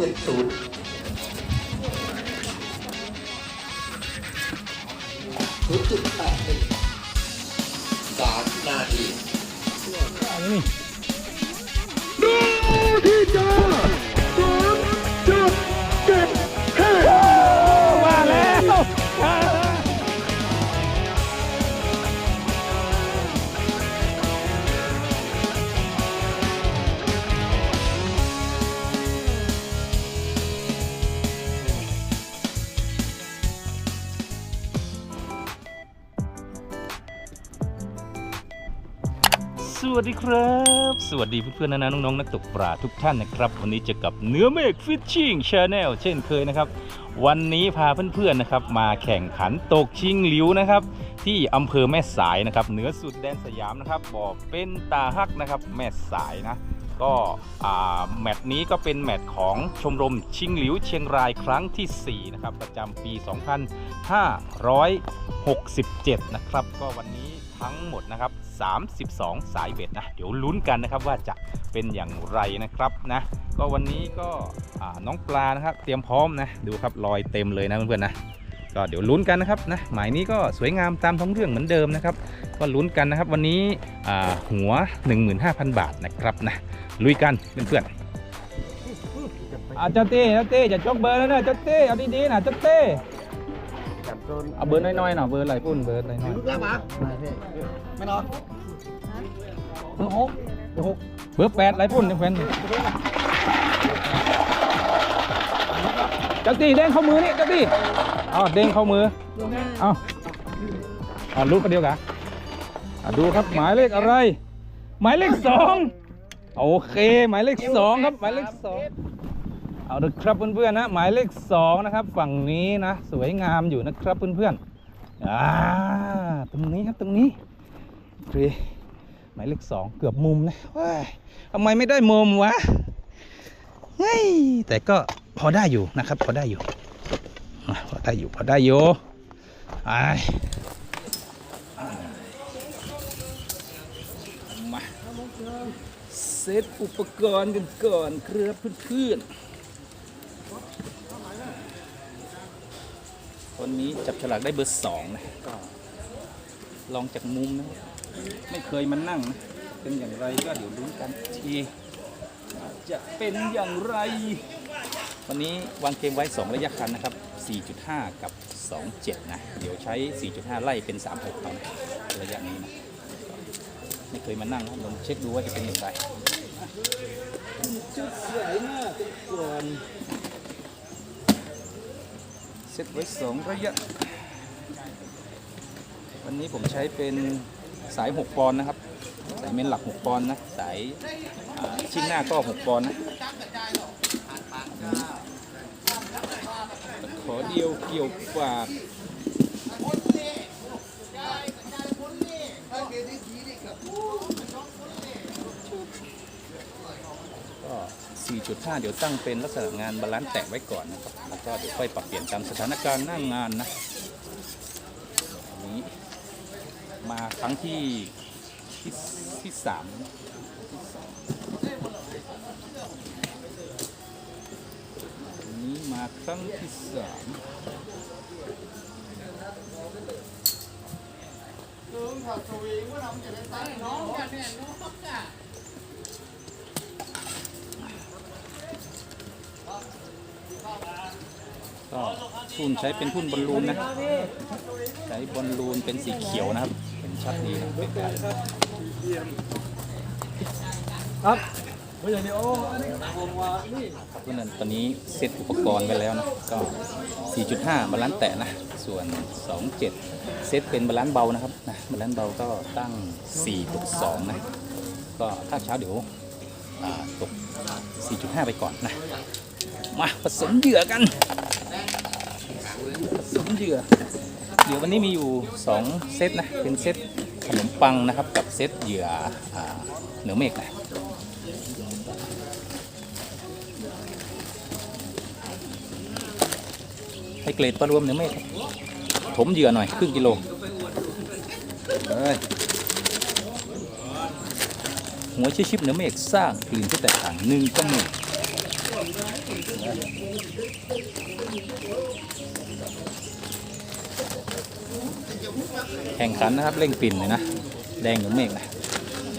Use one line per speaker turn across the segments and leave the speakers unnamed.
เจ็ดศูนย์ศูนย์จุดแปดหนึ่งสามนาที
อันนี้ สวัสดีครับ สวัสดีเพื่อนๆนะนะน้องๆนักตกปลาทุกท่านนะครับ วันนี้เจะกับเนื้อเมฆฟิชชิ่งชาแนลเช่นเคยนะครับ วันนี้พาเพื่อนๆนะครับ มาแข่งขันตกชิงหลิวนะครับ ที่อำเภอแม่สายนะครับเหนือสุดแดนสยามนะครับบอกเป็นตาฮักนะครับ แม่สายนะ ก็แมตช์นี้ก็เป็นแมตช์ของชมรมชิงหลิวเชียงรายครั้งที่4นะครับประจำปี 2567 นะครับ ก็วันนี้ ทั้งหมดนะครับ 32 สายเบ็ดนะ เดี๋ยวลุ้นกันนะครับว่าจะเป็นอย่างไรนะครับนะก็วันนี้ก็น้องปลานะครับ เตรียมพร้อมนะดูครับรอยเต็มเลยนะเพื่อนๆนะก็เดี๋ยวลุ้นกันนะครับนะหมายนี้ก็สวยงามตามท้องเรื่องเหมือนเดิมนะครับ ก็ลุ้นกันนะครับวันนี้อ่าหัว 15,000 บาทนะครับนะลุยกันเพื่อนๆอาเจ้าเต้เจ้าเต้อย่าจกเบอร์แล้วนะเจ้าเต้เอาดีๆนะเจ้าเต้ เอาเบอร์น้อยๆหน่อยเบอร์อะไรพุ่นเบอร์น้อย
ลูกแรกมาไม่นอน
ๆเบอร์หกเบอร์หกเบอร์แปดอะไรพุ่นเพื่อนเจ้าตีเด้งเข้ามือนี่เจ้าตีเอาเด้งเข้ามือเอาเอาลูกกันเดียวกันอะดูครับหมายเลขอะไร หมายเลขสองโอเค หมายเลขสองครับหมายเลขสอง เอาละครับเพื่อนๆนะหมายเลขสองนะครับฝั่งนี้นะสวยงามอยู่นะครับเพื่อนๆอ่าตรงนี้ครับตรงนี้โอเคหมายเลขสองเกือบมุมนะว้ยทำไมไม่ได้มุมวะเฮ้ยแต่ก็พอได้อยู่นะครับ พอได้อยู่พอได้อยู่พอได้อยู่ไอมาเซตอุปกรณ์กันก่อนครับเพื่อนๆ วันนี้จับฉลากได้เบอร์สองนะก็ลองจากมุมนะไม่เคยมานั่งนะเป็นอย่างไรก็เดี๋ยวลุ้นกันที่จะเป็นอย่างไร วันนี้วางเกมไว้ 2 ระยะคันนะครับ 4.5 กับ 27 นะ เดี๋ยวใช้ 4.5 ไล่เป็น 36เอานะระยะนี้นะ ไม่เคยมานั่งนะลองเช็คดูว่าจะเป็นอย่างไรจะสวยมากก่อน ซตไว้2ระยะ วันนี้ผมใช้เป็นสาย 6 ปอนด์นะครับ สายเมนหลัก 6 ปอนด์นะ สายชิ้นหน้าก็ 6 ปอนด์นะขอเดียวเกี่ยวฝากก็ 4.5 เดี๋ยวตั้งเป็นลักษณะงานบาลานซ์แตะไว้ก่อนนะครับแล้วก็เดี๋ยวค่อยปรับเปลี่ยนตามสถานการณ์หน้างงานนะนี้มาครั้งที่ที่ที่สามนี้มาครั้งที่สามก็ ทุนใช้เป็นทุนบอลลูนนะ ใช้บอลลูนเป็นสีเขียวนะครับเห็นชัดดีนะเป็นการครับไม่อย่างนี้โอ้อันนี้ผมว่านี่
ครับเพื่อนๆตอนนี้เซตอุปกรณ์ไว้แล้วนะ ก็ 4.5 บาลานซ์แตะนะ ส่วน 27 เซตเป็นบาลานซ์เบานะครับนะบาลานซ์เบาก็ตั้ง 4.2 นะ ก็ถ้าเช้าเดี๋ยวอ่าตก 4.5 ไปก่อนนะ มาผสมเหยื่อกัน ผสมเหยื่อเดี๋ยววันนี้มีอยู่ 2 เซตนะ เป็นเซตขนมปังนะครับกับเซตเหยื่ออเหนือเมฆนะให้เกรดปลารวมเนื้อเมฆครับผมเหยื่อหน่อยครึ่งกิโลเอ้ยหัวชิชิบเนื้อเมฆสร้างกลิ่นที่แตกต่างหนึ่งจมูกเแข่
งขันนะครับเร่งปิ่นเลยนะ แดงหรือเมฆนะ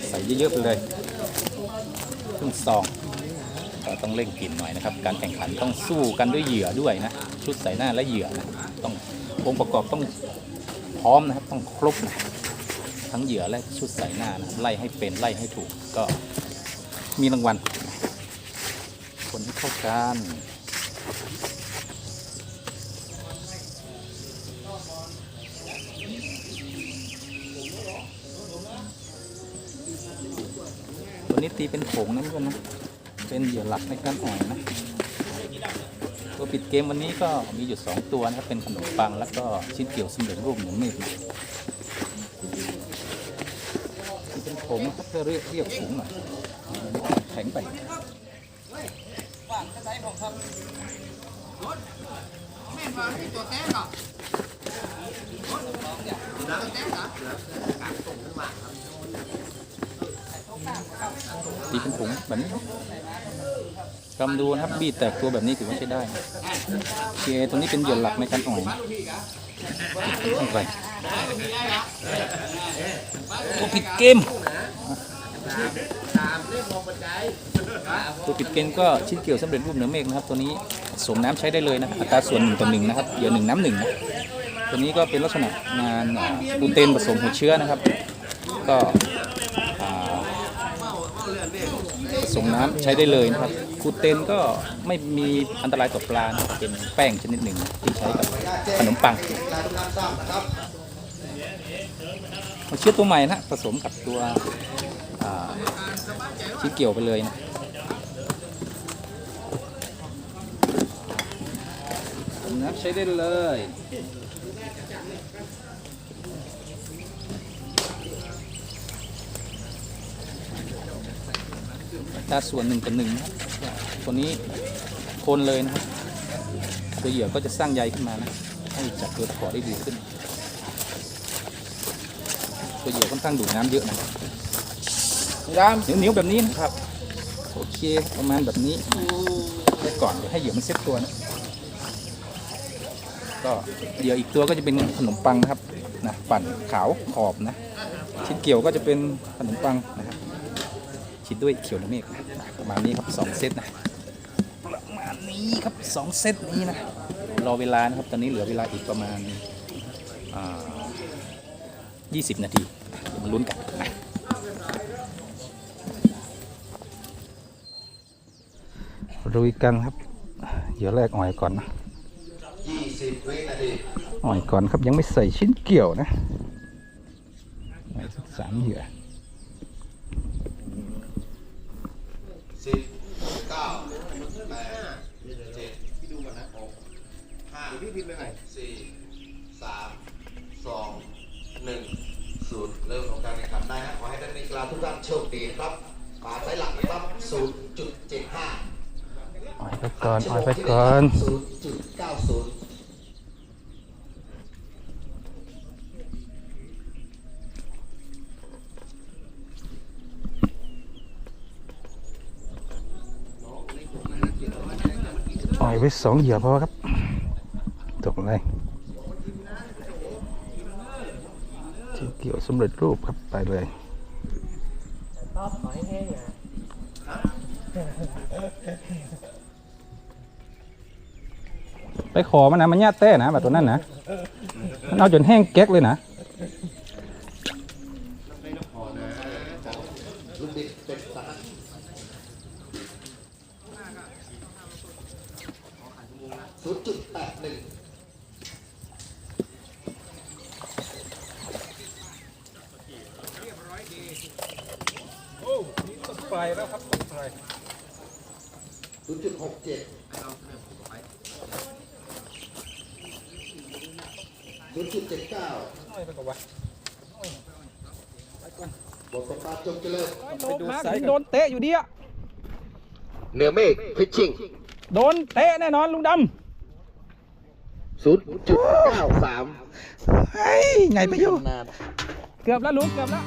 ใส่เยอะๆไปเลยครึ่งซองก็ต้องเร่งปิ่นหน่อยนะครับ การแข่งขันต้องสู้กันด้วยเหยื่อด้วยนะ ชุดใส่หน้าและเหยื่อนะต้ององค์ประกอบต้องพร้อมนะครับต้องครบนะทั้งเหยื่อและชุดใส่หน้านะไล่ให้เป็นไล่ให้ถูกก็มีรางวัลคนที่เข้ากัน ตัวนี้ตีเป็นผงนะเพื่อนนะ เป็นเหยื่อหลักในการอ่อยนะ ตัวปิดเกมวันนี้ก็มีอยู่ 2 ตัวนะครับ เป็นขนมปังแล้วก็ชิ้นเกี่ยวสำเร็จรูปหมือนเมฆนะเป็นผงนะครับเพื่อเรียกเรียกผงหน่อยแข็งไปตี เป็นผงแบบนี้กำดูนะครับบีดแตกตัวแบบนี้ถือว่าใช้ได้โอเคตัวนี้เป็นเหยื่อหลักในการอ่อยนะลงไปตัวปิดเกมตัวปิดเกมก็ชิ้นเกี่ยวสำเร็จรูปเหนือเมฆนะครับ ตัวนี้สมน้ำใช้ได้เลยนะอัตราส่วนหนึ่งต่อหนึ่งนะครับเหยื่อหนึ่งน้ำหนึ่งนะตัวนี้ก็เป็นลักษณะงานอูเตนผสมหัวเชื้อนะครับ ก็ ส่งน้ำใช้ได้เลยนะครับคูเตนก็ไม่มีอันตรายต่อปลาเป็นแป้งชนิดหนึ่งที่ใช้กับขนมปังมาเชื้อตัวใหม่นะผสมกับตัวชิ้นเกี่ยวไปเลยนะน้ำใช้ได้เลย อัตราส่วนหนึ่งต่อหนึ่งนะครับตัวนี้โคนเลยนะครับตัวเหยื่อก็จะสร้างใยขึ้นมานะให้จับตัวตะขอได้ดีขึ้น ตัวเหยื่อค่อนข้างดูดน้ำเยอะนะครับเหนียวๆแบบนี้นะครับโอเคประมาณแบบนี้ไว้ก่อนเดี๋ยวให้เหยื่อมันเซ็ตตัวนะก็เหยื่ออีกตัวก็จะเป็นขนมปังนะครับนะปั่นขาวขอบนะชิ้นเกี่ยวก็จะเป็นขนมปังนะ ครับคิดด้วยเขียวและเมฆนะประมาณนี้ครับสองเซตนะประมาณนี้ครับสองเซตนี้นะรอเวลานะครับตอนนี้เหลือเวลาอีกประมาณอ่า20 นาทีเดี๋ยวมาลุ้นกันนะ
รุยกันครับเหยื่อแรกอ่อยก่อนนะ
ยี่สิบวินาที
อ่อยก่อนครับยังไม่ใส่ชิ้นเกี่ยวนะอ่อยสักสามเหยื่อ
สิบเก้าแปดเจ็ดพี่ดูก่อนนะหกห้าพี่พิมพ์ไปไหนสี่สามสองหนึ่งศูนย์เริ่มของการแข่งขันได้ฮะขอให้ท่านนักกีฬาทุกท่านโชคดีครับปาไซหลักนะครับศูนย์จุดเจ็ดห้า
อ่อยไป ก่อนออยไปก่อน
ศูนย์จุดเก้าศูนย์
อ่อยไว้สองเหยื่อพอครับ ตกเลยชิ้นเกี่ยวสำเร็จรูปครับไปเลยไป ขอมันนะมันญาติแต้นะแบบตัวนั้นนะมันเอาจนแห้งแก๊กเลยนะไปแล้วครับไป
ศูนย์จุดหกเจ็ดศูนย์ จุดเจ็ดเก้า
ไปก่อนวะ
บทประกาศจงเจริญ
ไปดูสายโดนเตะอยู่ดีอะ
เหนือเมฆพิชชิ่ง
โดนเตะแน่นอนลุงด
ศูนย์จุดเก้าสามำ
เฮ้ยไงไปอยู่เกือบแล้วลุงเกือบแล้ว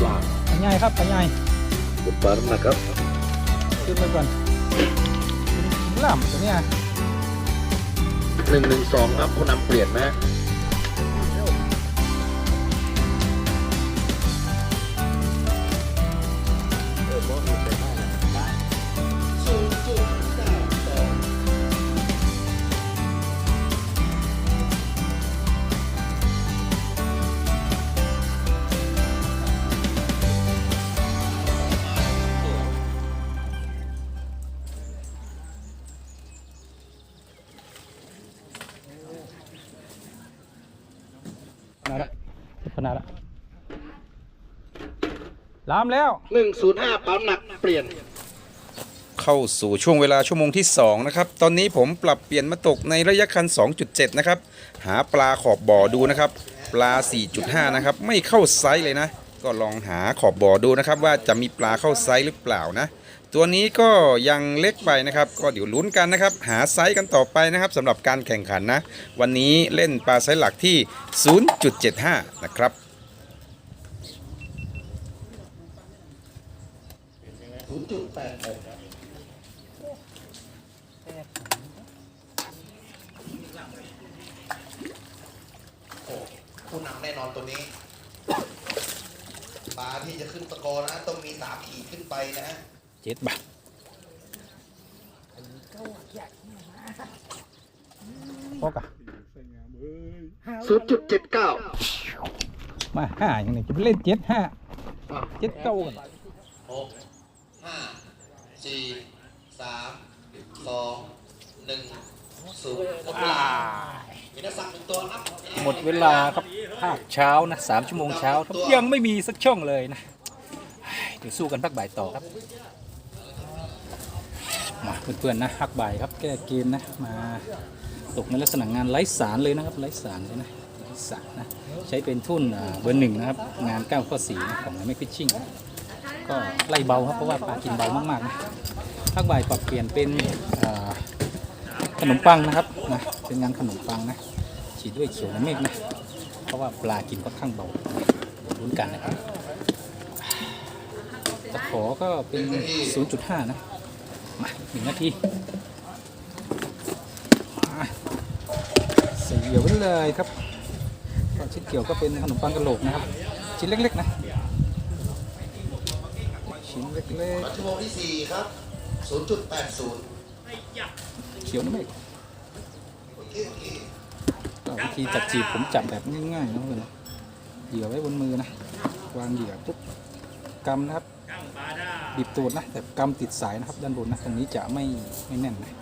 ปลา
ปลาใหญ่ครับปลาใหญ่
ตัวปลาน้ำหนักครับ
ขึ้นไปก่อนล่ำตัวเนี้ย
หนึ่งหนึ่งสองครับผู้นำเปลี่ยนนะ
ลามแล้ว
หนึ่งศูนย์ห้าปลาน้ำหนักเปลี่ยน
เข้าสู่ช่วงเวลาชั่วโมงที่ 2 นะครับ ตอนนี้ผมปรับเปลี่ยนมาตกในระยะคัน 2.7 นะครับ หาปลาขอบบ่อดูนะครับ ปลา 4.5 นะครับ ไม่เข้าไซส์เลยนะ ก็ลองหาขอบบ่อดูนะครับ ว่าจะมีปลาเข้าไซส์หรือเปล่านะ ตัวนี้ก็ยังเล็กไปนะครับ ก็เดี๋ยวลุ้นกันนะครับ หาไซส์กันต่อไปนะครับสำหรับการแข่งขันนะ วันนี้เล่นปลาไซส์หลักที่ 0.75 นะครับ
ศูนย์จุดแปดหก
โอ้ผู้นำแน่นอนตัวนี้ปลาที่จะขึ้นตะโกนะต้องมีสามขีดขึ้นไปนะ
เจ็ดบาท
พอกะ
ศูนย์จุดเจ็ดเก้า
มาห้าอย่างนี้จะไปเล่นเจ็ดห้าเจ็ดเก้ากัน
หกห้า สี่สามสองหนึ่งศูนย์หมดเวลามีนักสั่งหนึ่งตัวนับ
หมดเวลาครับภาคเช้านะสามชั่วโมงเช้าครับยังไม่มีสักช่องเลยนะเดี๋ยวสู้กันพักบ่ายต่อครับมาเพื่อนๆนะพักบ่ายครับแก้เกมนะมาตกในลักษณะงานไร้สารเลยนะครับไร้สารเลยนะไร้สารนะใช้เป็นทุ่นอ่าเบอร์หนึ่งนะครับงาน9ข้อ4นะของไม่ฟิชชิ่ง ก็ไล่เบาครับเพราะว่าปลากินเบามากๆนะพักบ่ายปรับเปลี่ยนเป็นขนมปังนะครับนะเป็นงานขนมปังนะฉีดด้วยเขียวน้ำเมฆนะเพราะว่าปลากินค่อนข้างเบาลุ้นกันนะครับตะขอก็เป็น 0.5 นะ มาหนึ่งนาทีมาใส่เยวไว้เลยครับตอนชิ้นเกี่ยวก็เป็นขนมปังกระโหลกนะครับ ชิ้นเล็ก ๆ นะ ชิ้นเล็ก
ชั่วโมงที่สี่ครับศูนย์จุดแปดศูนย์
ๆเขียวนะเมฆ
โอเคโอเค
ก็วิธีจับจีบผมจับแบบง่ายๆนะเพื่อนนะเหยื่อไว้บนมือนะ วางเหยื่อปุ๊บกำนะครับบีบตูดนะ แต่กำติดสายนะครับ ด้านบนนะ ตรงนี้จะไม่ไม่แน่นนะประ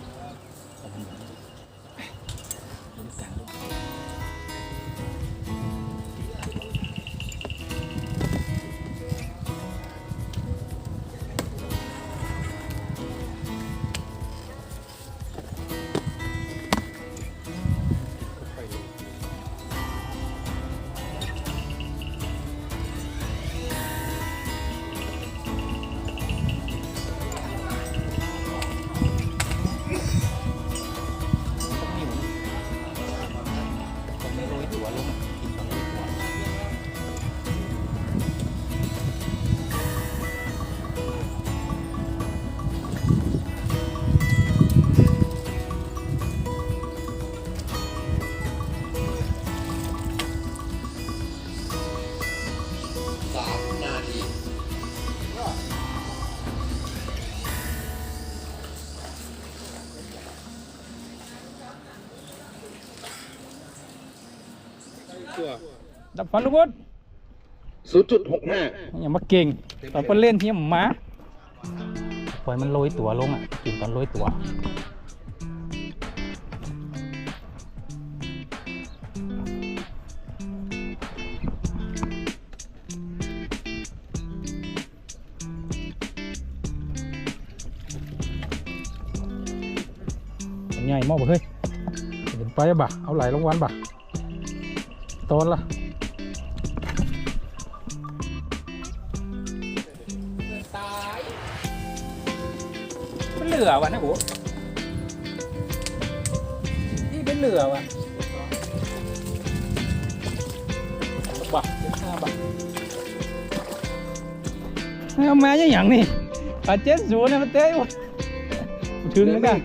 ดับฟันลูกวุฒ
ศูนย์จุดหกห้า
อย่ามาเก่งตอนไปเล่นเที่ยมหมาปล่อยมันโรยตัวลงอะกินตอนโรยตัวใหญ่มากบ่เฮ้ยเห็นไปอะบ่ะเอาไหลรางวัลบ่ะตอนละ
นห้าบัก
เอามาอย่างอย่างนี่อะเจ็ดศูนย์นะมันเต้อยู่ถึงแล้ว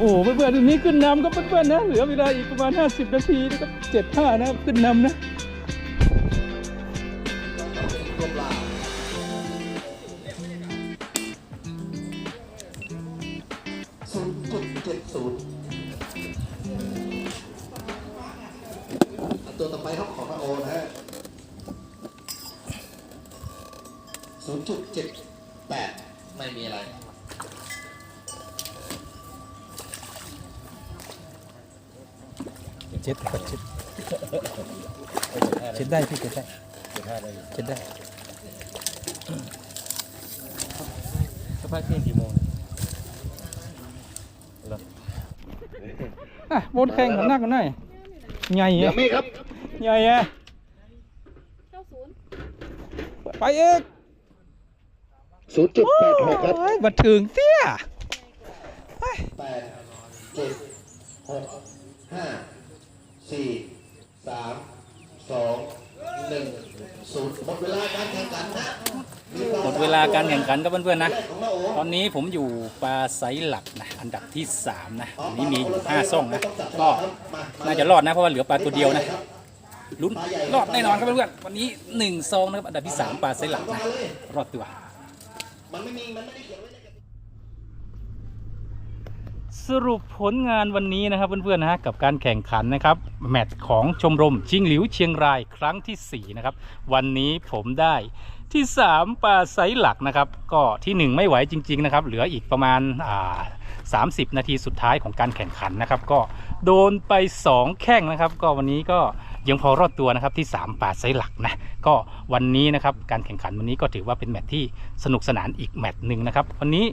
โอ้เพื่อนๆทีนี้ขึ้นนำก็เพื่อนๆนะ เหลือเวลาอีกประมาณ 50 นาทีนะครับเจ็ดห้านะขึ้นนำนะ
ศูนย์จุดเจ็ดศูนย์ตัวต่อไปครับของพระโอนะฮะศูนย์จุดเจ็ดแปดไม่มีอะไร
เช็ดก่อนเช็ดเช็ดได้พี่เช็ดได้เช็ดได้
สภาพเที่ยงกี่โมง
อะบนแข่งของหน้ากันหน่อยใหญ่
เดี๋ย
อะ
วไม่ครับ
ใหญ่อะไปเอก
ศูนย์จุดแปดหกครับ
โอ้ยมาถึงเตี้ย
แปดเจ็ดหกห้า สี่สามสองหนึ่งศูนย์หมดเวลาการแข่งขันนะ
หมดเวลาการแข่งขันครับเพื่อนๆนะ
ของเราโอ้
ตอนนี้ผมอยู่ปลาไซส์หลักนะอันดับที่ 3 นะวันนี้มีอยู่5ซ่องนะ ก็น่าจะรอดนะเพราะว่าเหลือปลาตัวเดียวนะลุ้นรอดแน่นอนครับเพื่อนๆวันนี้1ซองนะครับอันดับที่ 3 ปลาไซส์หลักนะรอดตัว
มันไม่มีมันไม่ได้เขียนไว้ใน
สรุปผลงานวันนี้นะครับเพื่อนๆนะฮะกับการแข่งขันนะครับแมตช์ของชมรมชิงหลิวเชียงรายครั้งที่ 4 นะครับ วันนี้ผมได้ที่ 3ปลาไซส์หลักนะครับ ก็ทีหนึ่1 ไม่ไหวจริง ๆ นะครับ เหลืออีกประมาณอ่า30 นาทีสุดท้ายของการแข่งขันนะครับ ก็โดนไป 2 แข้งนะครับ ก็วันนี้ก็ยังพอรอดตัวนะครับที่ 3ปลาไซส์หลักนะก็วันนี้นะครับการแข่งขันวันนี้ก็ถือว่าเป็นแมตช์ที่ สนุกสนานอีกแมตช์หนึ่งนะครับวันนี้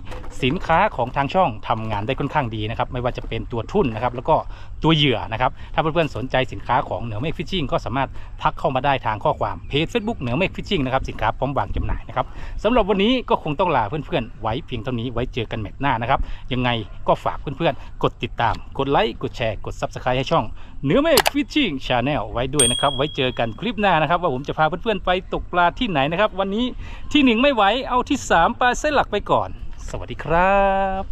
สินค้าของทางช่องทำงานได้ค่อนข้างดีนะครับไม่ว่าจะเป็นตัวทุ่นนะครับแล้วก็ตัวเหยื่อนะครับถ้าเพื่อนๆสนใจสินค้าของเหนือเมฆฟิชชิ่งก็สามารถทักเข้ามาได้ทางข้อความเพจ Facebook เหนือเมฆฟิชชิ่งนะครับสินค้าพร้อมวางจำหน่ายนะครับสำหรับวันนี้ก็คงต้องลาเพื่อนๆไว้เพียงเท่านี้ไว้เจอกันแมตช์หน้านะครับยังไงก็ฝากเพื่อนๆกดติดตาม กดไลค์กดแชร์กด Subscribe ให้ช่องเนื้อเมฆฟิชชิ่งชาแนลไว้ด้วยนะครับไว้เจอกันคลิปหน้านะครับว่าผมจะพาเพื่อนๆไปตกปลาที่ไหนนะครับวันนี้ที่หนึ่งไม่ไหวเอาที่สามปลาเส้นหลักไปก่อน สวัสดีครับ